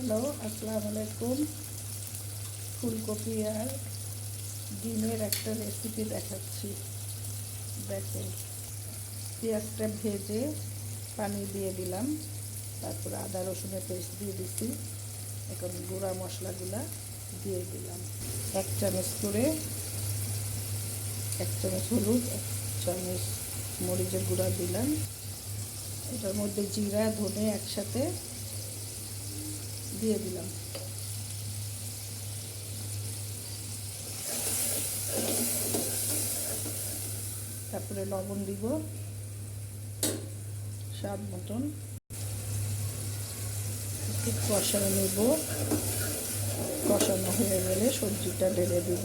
Hello, আসসালামু আলাইকুম। ফুলকপি আর ডিমের একটা রেসিপি দেখাচ্ছি। দেখেন, পেঁয়াজটা ভেজে পানি দিয়ে দিলাম। তারপরে আদা রসুনের পেস্ট দিয়ে দিছি। এখন গুঁড়া মশলাগুলা দিয়ে দিলাম। এক চামচ করে, এক চামচ হলুদ, এক চামচ মরিচের গুঁড়া দিলাম। এটার মধ্যে জিরা, ধনে একসাথে দিয়ে দিলাম। তারপরে লবণ দিব। স্বাদ মতন। একটু কষানো নেব। কষানো হয়ে গেলে সবজিটা ঢেলে দিব।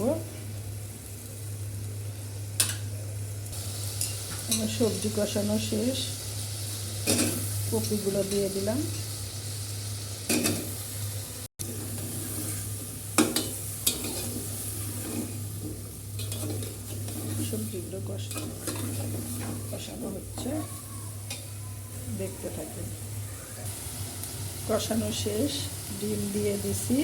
আমার সবজি কষানো শেষ। কপিগুলো দিয়ে দিলাম। সবজিগুলো কষানো হচ্ছে। দেখতে থাকুন। কষানো শেষ, ডিম দিয়ে দিছি।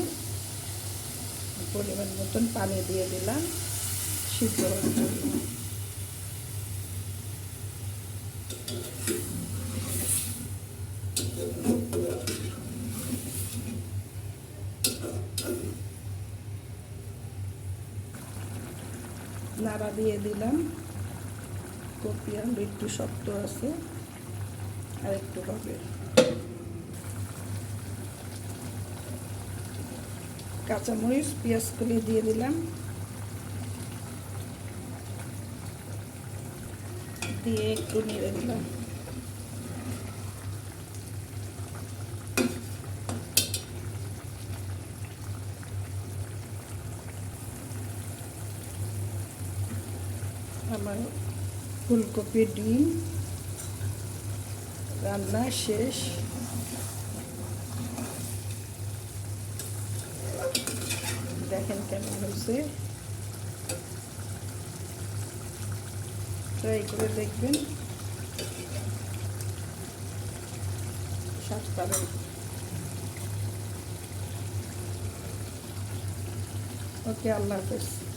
পরিমাণ মতন পানি দিয়ে দিলাম। সিদ্ধ নাড়া দিয়ে দিলাম। কপি আলু একটু শক্ত আছে। আর একটু হবে কাঁচামরিচ পেঁয়াজ কলি দিয়ে দিলাম। দিয়ে একটু নেড়ে দিলাম। আমার ফুলকপি ডিম। রান্না শেষ। দেখেন কেমন হয়েছে। ট্রাই করে দেখবেন। ওকে আল্লাহ হাফেজ।